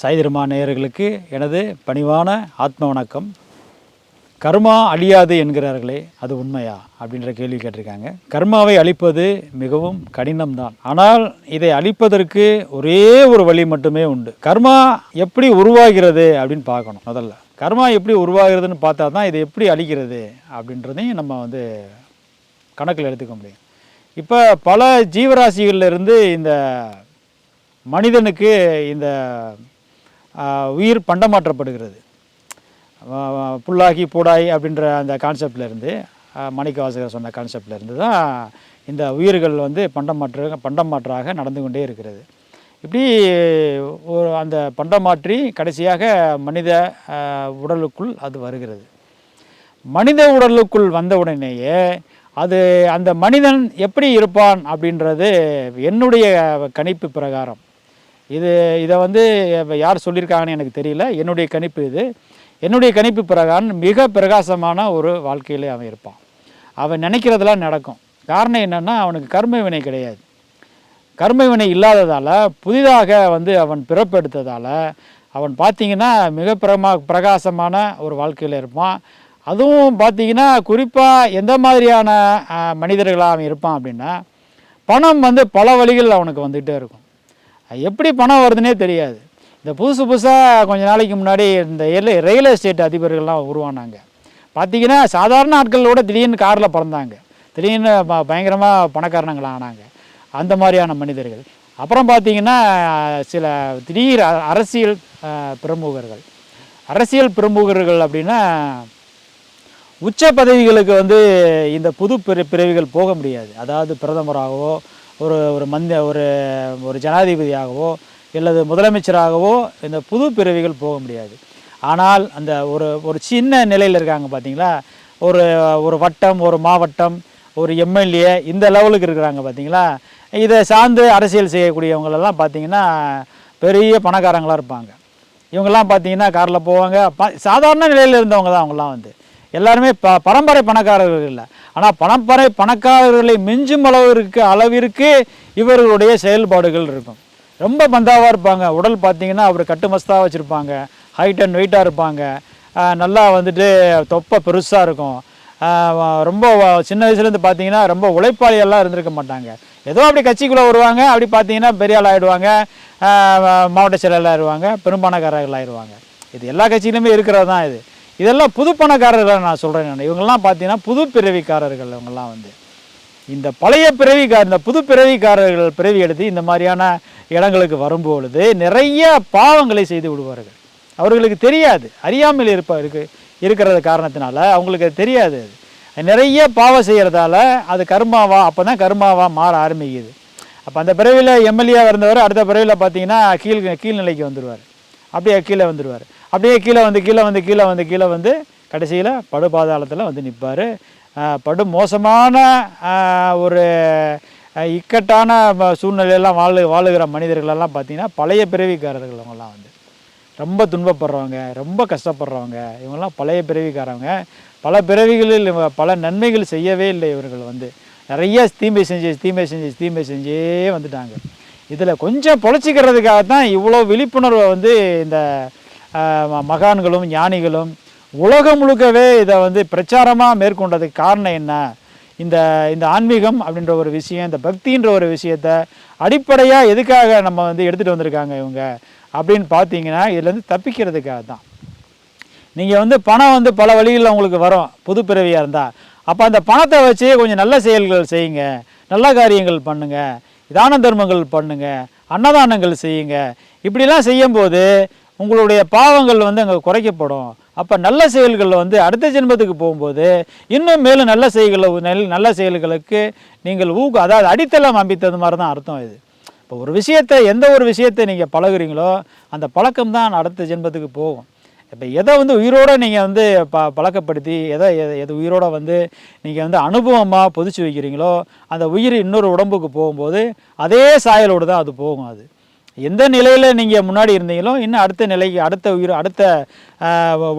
சாய்திருமா நேயர்களுக்கு எனது பணிவான ஆத்ம வணக்கம். கர்மா அழியாது என்கிறார்களே அது உண்மையா? அப்படின்ற கேள்வி கேட்டிருக்காங்க. கர்மாவை அழிப்பது மிகவும் கடினம்தான். ஆனால் இதை அழிப்பதற்கு ஒரே ஒரு வழி மட்டுமே உண்டு. கர்மா எப்படி உருவாகிறது அப்படின்னு பார்க்கணும் முதல்ல. கர்மா எப்படி உருவாகிறதுன்னு பார்த்தா தான் இதை எப்படி அழிக்கிறது அப்படின்றதையும் நம்ம வந்து கணக்கில் எடுத்துக்க முடியும். இப்போ பல ஜீவராசிகளிலிருந்து இந்த மனிதனுக்கு இந்த உயிர் பண்டமாற்றப்படுகிறது. புல்லாகி பூடாய் அப்படின்ற அந்த கான்செப்ட்லேருந்து மாணிக்க வாசகர் சொன்ன கான்செப்ட்லேருந்து தான் இந்த உயிர்கள் வந்து பண்டமாற்ற பண்டமாற்றாக நடந்து கொண்டே இருக்கிறது. இப்படி ஒரு அந்த பண்டமாற்றி கடைசியாக மனித உடலுக்குள் அது வருகிறது. மனித உடலுக்குள் வந்த உடனேயே அது அந்த மனிதன் எப்படி இருப்பான் அப்படின்றது என்னுடைய கணிப்பு பிரகாரம். இது இதை வந்து யார் சொல்லியிருக்காங்கன்னு எனக்கு தெரியல. என்னுடைய கணிப்பு இது. என்னுடைய கணிப்பு பிரகாரம் மிக பிரகாசமான ஒரு வாழ்க்கையிலே அவன் இருப்பான். அவன் நினைக்கிறதெல்லாம் நடக்கும். காரணம் என்னென்னா அவனுக்கு கர்ம வினை கிடையாது. கர்ம வினை இல்லாததால் புதிதாக வந்து அவன் பிறப்பெடுத்ததால் அவன் பார்த்திங்கன்னா மிக பிரமா பிரகாசமான ஒரு வாழ்க்கையில் இருப்பான். அதுவும் பார்த்தீங்கன்னா குறிப்பாக எந்த மாதிரியான மனிதர்களாக அவன் இருப்பான் அப்படின்னா பணம் வந்து பல வழிகள் அவனுக்கு வந்துகிட்டே இருக்கும். எப்படி பணம் வருதுன்னே தெரியாது. இந்த புதுசு புதுசாக கொஞ்ச நாளைக்கு முன்னாடி இந்த எல்லை ரியல் எஸ்டேட் அதிபர்கள்லாம் உருவானாங்க. பார்த்தீங்கன்னா சாதாரண ஆட்களோட திடீர்னு காரில் பிறந்தாங்க. திடீர்னு ப- பணக்காரனங்கள் ஆனாங்க. அந்த மாதிரியான மனிதர்கள். அப்புறம் பார்த்தீங்கன்னா சில திடீர் அ- அரசியல் பிரமுகர்கள். அரசியல் பிரமுகர்கள் அப்படின்னா உச்ச பதவிகளுக்கு வந்து இந்த புது பிற பிறவிகள் போக முடியாது. அதாவது பிரதமராகவோ ஒரு ஒரு மந்த ஒரு ஒரு ஜனாதிபதியாகவோ அல்லது முதலமைச்சராகவோ இந்த புது பிறவிகள் போக முடியாது. ஆனால் அந்த ஒரு ஒரு சின்ன நிலையில் இருக்காங்க பார்த்தீங்களா ஒரு ஒரு வட்டம் ஒரு மாவட்டம் ஒரு எம்எல்ஏ இந்த லெவலுக்கு இருக்கிறாங்க பார்த்தீங்களா இதை சார்ந்து அரசியல் செய்யக்கூடியவங்களெல்லாம் பார்த்தீங்கன்னா பெரிய பணக்காரங்களாக இருப்பாங்க. இவங்கெல்லாம் பார்த்தீங்கன்னா காரில் போவாங்க. ப சாதாரண நிலையில் இருந்தவங்க தான் அவங்கெல்லாம் வந்து. எல்லாருமே ப பரம்பரை பணக்காரர்கள் இல்லை. ஆனால் பரம்பரை பணக்காரர்களை மிஞ்சும் அளவிற்கு அளவிற்கு இவர்களுடைய செயல்பாடுகள் இருக்கும். ரொம்ப பந்தாவாக இருப்பாங்க. உடல் பார்த்தீங்கன்னா அவர் கட்டுமஸ்தாக வச்சுருப்பாங்க. ஹைட் அண்ட் வெயிட்டாக இருப்பாங்க. நல்லா வந்துட்டு தொப்பை பெருசாக இருக்கும். ரொம்ப சின்ன வயசுலேருந்து பார்த்தீங்கன்னா ரொம்ப உழைப்பாளியெல்லாம் இருந்திருக்க மாட்டாங்க. ஏதோ அப்படி கட்சிக்குள்ளே வருவாங்க. அப்படி பார்த்தீங்கன்னா பெரிய ஆள் ஆகிடுவாங்க மாவட்ட செயலாளர் ஆயிடுவாங்க. பெரும்பானக்காரர்கள் ஆயிடுவாங்க. இது எல்லா கட்சியிலுமே இருக்கிறது தான் இது. இதெல்லாம் புது பணக்காரர்கள் நான் சொல்கிறேன் நான். இவங்கெல்லாம் பார்த்தீங்கன்னா புது பிறவிக்காரர்கள் இவங்கெல்லாம் வந்து. இந்த பழைய பிறவிக்கார இந்த புது பிறவிக்காரர்கள் பிறவி எடுத்து இந்த மாதிரியான இடங்களுக்கு வரும்பொழுது நிறைய பாவங்களை செய்து விடுவார்கள். அவர்களுக்கு தெரியாது. அறியாமல் இருப்ப இருக்கு இருக்கிறது காரணத்தினால அவங்களுக்கு அது தெரியாது அது. நிறைய பாவம் செய்கிறதால அது கர்மாவா அப்போ தான் கர்மாவாக மாற ஆரம்பிக்குது. அப்போ அந்த பிறவியில் எம்எல்ஏ இருந்தவர் அடுத்த பிறவியில் பார்த்தீங்கன்னா கீழ் கீழ்நிலைக்கு வந்துடுவார் அப்படியே கீழே வந்துடுவார் அப்படியே கீழே வந்து கீழே வந்து கீழே வந்து கீழே வந்து கடைசியில் படுபாதாளத்தில் வந்து நிற்பார் படு மோசமான ஒரு இக்கட்டான சூழ்நிலையெல்லாம் வாழு வாழுகிற மனிதர்களெல்லாம் பார்த்தீங்கன்னா பழைய பிறவிக்காரர்கள் அவங்கெல்லாம் வந்து. ரொம்ப துன்பப்படுறவங்க ரொம்ப கஷ்டப்படுறவங்க இவங்கெல்லாம் பழைய பிறவிக்காரவங்க. பல பிறவிகளில் இவங்க பல நன்மைகள் செய்யவே இல்லை இவர்கள் வந்து. நிறைய தீமை செஞ்சு தீமை செஞ்சு தீமை செஞ்சே வந்துட்டாங்க. இதில் கொஞ்சம் பொழைச்சிக்கிறதுக்காக தான் இவ்வளோ விழிப்புணர்வை வந்து இந்த மகான்களும் ஞானிகளும் உலகம் முழுக்கவே இதை வந்து பிரச்சாரமாக மேற்கொண்டதுக்கு காரணம் என்ன? இந்த இந்த ஆன்மீகம் அப்படின்ற ஒரு விஷயம் இந்த பக்தின்ற ஒரு விஷயத்த அடிப்படையாக எதுக்காக நம்ம வந்து எடுத்துகிட்டு வந்திருக்காங்க இவங்க அப்படின்னு பார்த்தீங்கன்னா இதுலேருந்து தப்பிக்கிறதுக்காக தான். நீங்கள் வந்து பணம் வந்து பல வழிகளில் உங்களுக்கு வரும் புது பிறவியாக இருந்தால் அப்போ அந்த பணத்தை வச்சு கொஞ்சம் நல்ல செயல்கள் செய்யுங்க நல்ல காரியங்கள் பண்ணுங்கள் தான தர்மங்கள் பண்ணுங்கள் அன்னதானங்கள் செய்யுங்க. இப்படிலாம் செய்யும்போது உங்களுடைய பாவங்கள் வந்து அங்கே குறைக்கப்படும். அப்போ நல்ல செயல்களில் வந்து அடுத்த ஜென்மத்துக்கு போகும்போது இன்னும் மேலும் நல்ல செயல்களை நல்ல செயல்களுக்கு நீங்கள் ஊக்க அதாவது அடித்தளம் அமைத்தது மாதிரி தான் அர்த்தம் இது. இப்போ ஒரு விஷயத்தை எந்த ஒரு விஷயத்தை நீங்கள் பழகுறீங்களோ அந்த பழக்கம் தான் அடுத்த ஜென்மத்துக்கு போகும். இப்போ எதை வந்து உயிரோட நீங்கள் வந்து ப பழக்கப்படுத்தி எதை எதை எது உயிரோட வந்து நீங்கள் வந்து அனுபவமாக பொதிச்சு வைக்கிறீங்களோ அந்த உயிர் இன்னொரு உடம்புக்கு போகும்போது அதே சாயலோடு தான் அது போகும் அது. எந்த நிலையில் நீங்கள் முன்னாடி இருந்தீங்களோ இன்னும் அடுத்த நிலைக்கு அடுத்த உயிர் அடுத்த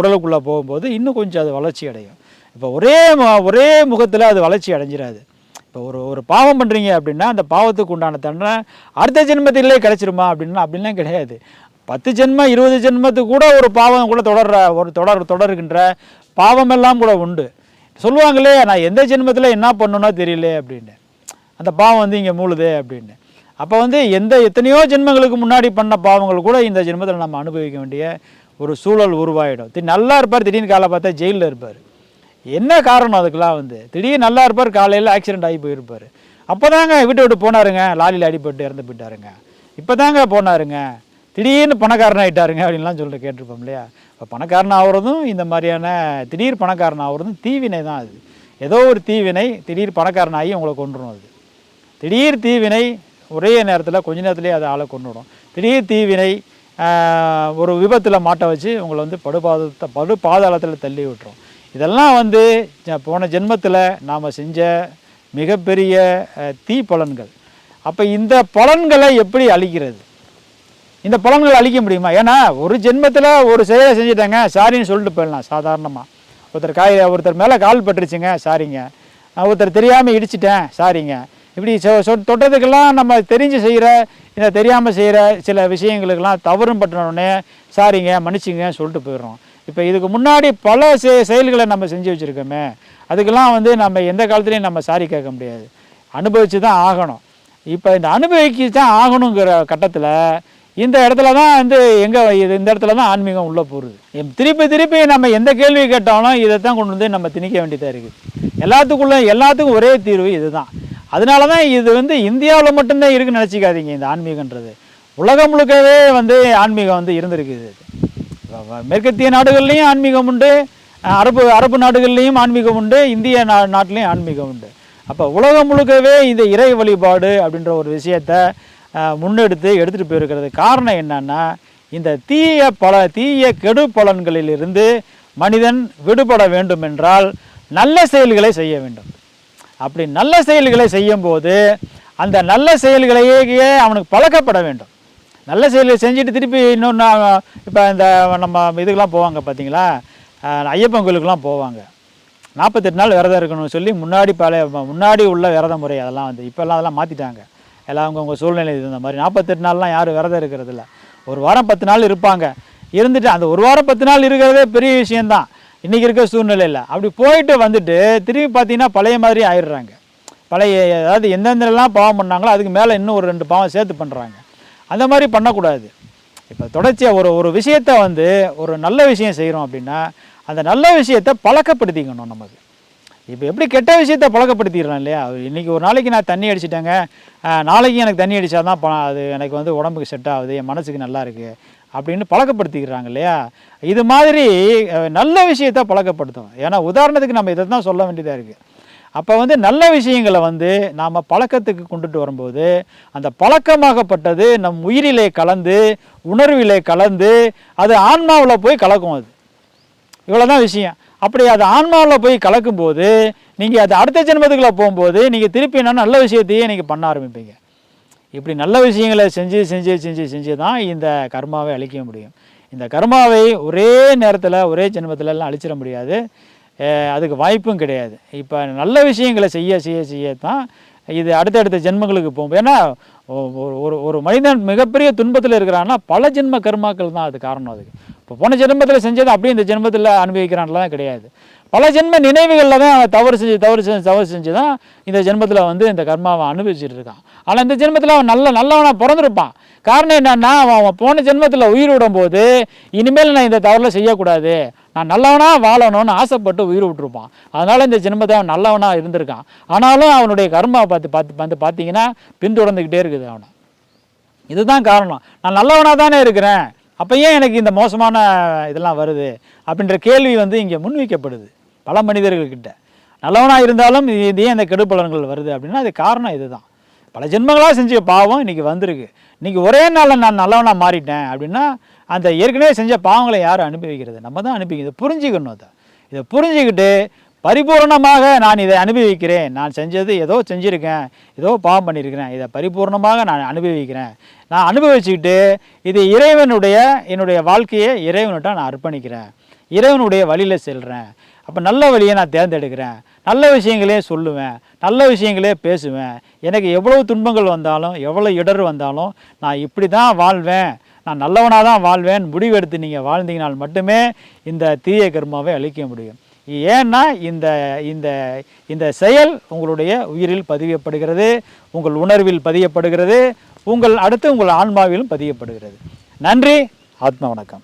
உடலுக்குள்ளே போகும்போது இன்னும் கொஞ்சம் அது வளர்ச்சி அடையும். இப்போ ஒரே மு- ஒரே முகத்தில் அது வளர்ச்சி அடைஞ்சிடாது. இப்போ ஒரு ஒரு பாவம் பண்ணுறீங்க அப்படின்னா அந்த பாவத்துக்கு உண்டான தண்டனை அடுத்த ஜென்மத்திலே கிடச்சிருமா அப்படின்னா அப்படின்லாம் கிடையாது. பத்து ஜென்மம் இருபது ஜென்மத்துக்கு கூட ஒரு பாவம் கூட தொடர்ற ஒரு தொடர் தொடர்கின்ற பாவமெல்லாம் கூட உண்டு. சொல்லுவாங்களே நான் எந்த ஜென்மத்தில் என்ன பண்ணணும்னோ தெரியல அப்படின்னு. அந்த பாவம் வந்து இங்கே மூழுது அப்படின்னு. அப்போ வந்து எந்த எத்தனையோ ஜென்மங்களுக்கு முன்னாடி பண்ண பாவங்கள் கூட இந்த ஜென்மத்தில் நம்ம அனுபவிக்க வேண்டிய ஒரு சூழல் உருவாயிடும். திடீர் நல்லா இருப்பார் திடீர்னு காலை பார்த்தா ஜெயிலில் இருப்பார். என்ன காரணம் அதுக்கெல்லாம் வந்து? திடீர்னு நல்லா இருப்பார் காலையில் ஆக்சிடென்ட் ஆகி போயிருப்பார். அப்போ தாங்க விட்டு விட்டு போனாருங்க லாலியில் அடிபட்டு இறந்து போயிட்டாருங்க. இப்போ தாங்க போனாருங்க. திடீர்னு பணக்காரன் ஆகிட்டாருங்க அப்படின்லாம் சொல்லிட்டு கேட்டிருப்போம் இல்லையா? இப்போ பணக்காரன் ஆகுறதும் இந்த மாதிரியான திடீர் பணக்காரன் ஆகுறதும் தீவினை தான் அது. ஏதோ ஒரு தீவினை திடீர் பணக்காரன் ஆகி உங்களை கொண்டுரும் அது. திடீர் தீவினை ஒரே நேரத்தில் கொஞ்ச நேரத்திலே அதை ஆளை கொண்டுடும் திடீர் தீவினை ஒரு விபத்தில் மாட்ட வச்சு உங்களை வந்து படுபாதத்தை படு பாதாளத்தில் தள்ளி விட்டுரும். இதெல்லாம் வந்து போன ஜென்மத்தில் நாம் செஞ்ச மிகப்பெரிய தீ பலன்கள் அப்போ இந்த பலன்களை எப்படி அழிக்கிறது? இந்த பலன்களை அழிக்க முடியுமா? ஏன்னா ஒரு ஜென்மத்தில் ஒரு செயலை செஞ்சுட்டாங்க சாரின்னு சொல்லிட்டு போயிடலாம் சாதாரணமாக ஒருத்தர் காய் ஒருத்தர் மேலே கால் பட்டுருச்சுங்க சாரிங்க. ஒருத்தர் தெரியாமல் இடிச்சிட்டேன் சாரிங்க. இப்படி சொ சொ தொட்டதுக்கெல்லாம் நம்ம தெரிஞ்சு செய்கிற இந்த தெரியாமல் செய்கிற சில விஷயங்களுக்கெல்லாம் தவறும் பட்டினோடனே சாரிங்க மன்னிச்சிங்க சொல்லிட்டு போயிடுறோம். இப்போ இதுக்கு முன்னாடி பல செ செயல்களை நம்ம செஞ்சு வச்சுருக்கோமே அதுக்கெல்லாம் வந்து நம்ம எந்த காலத்துலேயும் நம்ம சாரி கேட்க முடியாது. அனுபவித்து தான் ஆகணும். இப்போ இந்த அனுபவிக்கு தான் ஆகணுங்கிற கட்டத்தில் இந்த இடத்துல தான் வந்து எங்கே இது இந்த இடத்துல தான் ஆன்மீகம் உள்ளே போகிறது திருப்பி திருப்பி நம்ம எந்த கேள்வி கேட்டாலும் இதை தான் கொண்டு வந்து நம்ம திணிக்க வேண்டியதாக இருக்குது எல்லாத்துக்குள்ளே எல்லாத்துக்கும் ஒரே தீர்வு இதுதான். அதனால தான் இது வந்து இந்தியாவில் மட்டும்தான் இருக்குன்னு நினச்சிக்காதீங்க இந்த ஆன்மீகன்றது. உலகம் முழுக்கவே வந்து ஆன்மீகம் வந்து இருந்திருக்குது மேற்கத்திய நாடுகள்லேயும் ஆன்மீகம் உண்டு அரபு அரபு நாடுகள்லேயும் ஆன்மீகம் உண்டு இந்திய நா நாட்டிலையும் ஆன்மீகம் உண்டு. அப்போ உலகம் முழுக்கவே இந்த இறை வழிபாடு அப்படின்ற ஒரு விஷயத்த முன்னெடுத்து எடுத்துகிட்டு போயிருக்கிறது. காரணம் என்னன்னா இந்த தீய பல தீய கெடு பலன்களிலிருந்து மனிதன் விடுபட வேண்டும் என்றால் நல்ல செயல்களை செய்ய வேண்டும். அப்படி நல்ல செயல்களை செய்யும்போது அந்த நல்ல செயல்களையே அவனுக்கு பழக்கப்பட வேண்டும். நல்ல செயல்களை செஞ்சுட்டு திருப்பி இன்னொன்று இப்போ இந்த நம்ம இதுக்கெல்லாம் போவாங்க பார்த்தீங்களா ஐயப்பன் கோயிலுக்கெலாம் போவாங்க. நாற்பத்தெட்டு நாள் விரதம் இருக்கணும்னு சொல்லி முன்னாடி பழைய முன்னாடி உள்ள விரத முறை அதெல்லாம் வந்து இப்போல்லாம் அதெல்லாம் மாற்றிட்டாங்க எல்லாம் அவங்கவுங்க சூழ்நிலை இருந்த மாதிரி. நாற்பத்தெட்டு நாள்லாம் யாரும் விரதம் இருக்கிறதில்ல. ஒரு வாரம் பத்து நாள் இருப்பாங்க. இருந்துட்டு அந்த ஒரு வாரம் பத்து நாள் இருக்கிறதே பெரிய விஷயந்தான் இன்றைக்கி இருக்க சூழ்நிலையில் அப்படி போயிட்டு வந்துட்டு திரும்பி பார்த்தீங்கன்னா பழைய மாதிரி ஆயிடுறாங்க. பழைய அதாவது எந்தெந்தெல்லாம் பாவம் பண்ணாங்களோ அதுக்கு மேலே இன்னும் ஒரு ரெண்டு பாவம் சேர்த்து பண்ணுறாங்க அந்த மாதிரி பண்ணக்கூடாது. இப்போ தொடர்ச்சியாக ஒரு ஒரு விஷயத்தை வந்து ஒரு நல்ல விஷயம் செய்கிறோம் அப்படின்னா அந்த நல்ல விஷயத்தை பழக்கப்படுத்திக்கணும் நமக்கு இப்போ எப்படி கெட்ட விஷயத்தை பழக்கப்படுத்திடுறோம் இல்லையா? இன்றைக்கி ஒரு நாளைக்கு நான் தண்ணி அடிச்சிட்டேங்க. நாளைக்கு எனக்கு தண்ணி அடித்தா தான் அது எனக்கு வந்து உடம்புக்கு செட் ஆகுது. என் மனசுக்கு நல்லா இருக்குது அப்படின்னு பழக்கப்படுத்திக்கிறாங்க இல்லையா? இது மாதிரி நல்ல விஷயத்தை பழக்கப்படுத்தணும் ஏன்னா உதாரணத்துக்கு நம்ம இதை தான் சொல்ல வேண்டியதாக இருக்குது அப்போ வந்து நல்ல விஷயங்களை வந்து நாம் பழக்கத்துக்கு கொண்டுட்டு வரும்போது அந்த பழக்கமாகப்பட்டது நம் உயிரிலே கலந்து உணர்விலே கலந்து அது ஆன்மாவில் போய் கலக்கும் அது. இவ்வளோதான் விஷயம். அப்படி அது ஆன்மாவில் போய் கலக்கும்போது நீங்கள் அது அடுத்த ஜென்மத்துக்குள்ளே போகும்போது நீங்கள் திருப்பி என்ன நல்ல விஷயத்தையே நீங்கள் பண்ண ஆரம்பிப்பீங்க. இப்படி நல்ல விஷயங்களை செஞ்சு செஞ்சு செஞ்சு செஞ்சு தான் இந்த கர்மாவை அழிக்க முடியும். இந்த கர்மாவை ஒரே நேரத்தில் ஒரே ஜென்மத்திலலாம் அழிச்சிட முடியாது. அதுக்கு வாய்ப்பும் கிடையாது. இப்போ நல்ல விஷயங்களை செய்ய செய்ய செய்ய தான் இது அடுத்தடுத்த ஜென்மங்களுக்கு போகும். ஏன்னா ஒரு ஒரு ஒரு மனிதன் மிகப்பெரிய துன்பத்தில் இருக்கிறான்னா பல ஜென்ம கர்மாக்கள் தான் அது காரணம் அதுக்கு. இப்போ போன ஜென்மத்தில் செஞ்சது அப்படியே இந்த ஜென்மத்தில் அனுபவிக்கிறான்லாம் கிடையாது. பல ஜென்ம நினைவுகளில் தான் அவன் தவறு செஞ்சு தவறு செஞ்சு தவறு செஞ்சு தான் இந்த ஜென்மத்தில் வந்து இந்த கர்மாவை அனுபவிச்சுட்டு இருக்கான். ஆனால் இந்த ஜென்மத்தில் அவன் நல்ல நல்லவனாக பிறந்திருப்பான். காரணம் என்னன்னா அவன் அவன் போன ஜென்மத்தில் உயிர் விடும்போது இனிமேல் நான் இந்த தவறில் செய்யக்கூடாது. நான் நல்லவனாக வாழணும்னு ஆசைப்பட்டு உயிர் விட்டுருப்பான். அதனால் இந்த ஜென்மத்தை அவன் நல்லவனாக இருந்திருக்கான். ஆனாலும் அவனுடைய கர்மாவை பார்த்து பார்த்து வந்து பார்த்தீங்கன்னா பின்தொடர்ந்துக்கிட்டே இருக்குது அவனை. இதுதான் காரணம். நான் நல்லவனாக தானே இருக்கிறேன். அப்போ ஏன் எனக்கு இந்த மோசமான இதெல்லாம் வருது? அப்படின்ற கேள்வி வந்து இங்கே முன்வைக்கப்படுது. பல மனிதர்கள்கிட்ட. நல்லவனாக இருந்தாலும் இது ஏன் இந்த கெடுப்பலன்கள் வருது அப்படின்னா அது காரணம் இதுதான். பல ஜென்மங்களாக செஞ்ச பாவம் இன்றைக்கி வந்திருக்கு. இன்றைக்கி ஒரே நாளில் நான் நல்லவனாக மாறிட்டேன் அப்படின்னா அந்த ஏற்கனவே செஞ்ச பாவங்களை யாரும் அனுபவிக்கிறது? நம்ம தான் அனுபவிக்கிறது. புரிஞ்சுக்கணும் அதை. இதை புரிஞ்சுக்கிட்டு பரிபூர்ணமாக நான் இதை அனுபவிக்கிறேன். நான் செஞ்சது ஏதோ செஞ்சுருக்கேன். ஏதோ பாவம் பண்ணியிருக்கிறேன் இதை பரிபூர்ணமாக நான் அனுபவிக்கிறேன். நான் அனுபவிச்சுக்கிட்டு இது இறைவனுடைய என்னுடைய வாழ்க்கையை இறைவன்கிட்ட நான் அர்ப்பணிக்கிறேன். இறைவனுடைய வழியில் செல்கிறேன் அப்போ நல்ல வழியை நான் தேர்ந்தெடுக்கிறேன். நல்ல விஷயங்களே சொல்லுவேன். நல்ல விஷயங்களே பேசுவேன். எனக்கு எவ்வளோ துன்பங்கள் வந்தாலும் எவ்வளோ இடர் வந்தாலும் நான் இப்படி தான் வாழ்வேன். நான் நல்லவனாக தான் வாழ்வேன். முடிவெடுத்து நீங்கள் வாழ்ந்தீங்கனால் மட்டுமே இந்த தீய கர்மாவை அழிக்க முடியும். ஏன்னா இந்த இந்த இந்த செயல் உங்களுடைய உயிரில் பதியப்படுகிறது உங்கள் உணர்வில் பதியப்படுகிறது உங்கள் அடுத்து உங்கள் ஆன்மாவிலும் பதியப்படுகிறது. நன்றி. ஆத்ம வணக்கம்.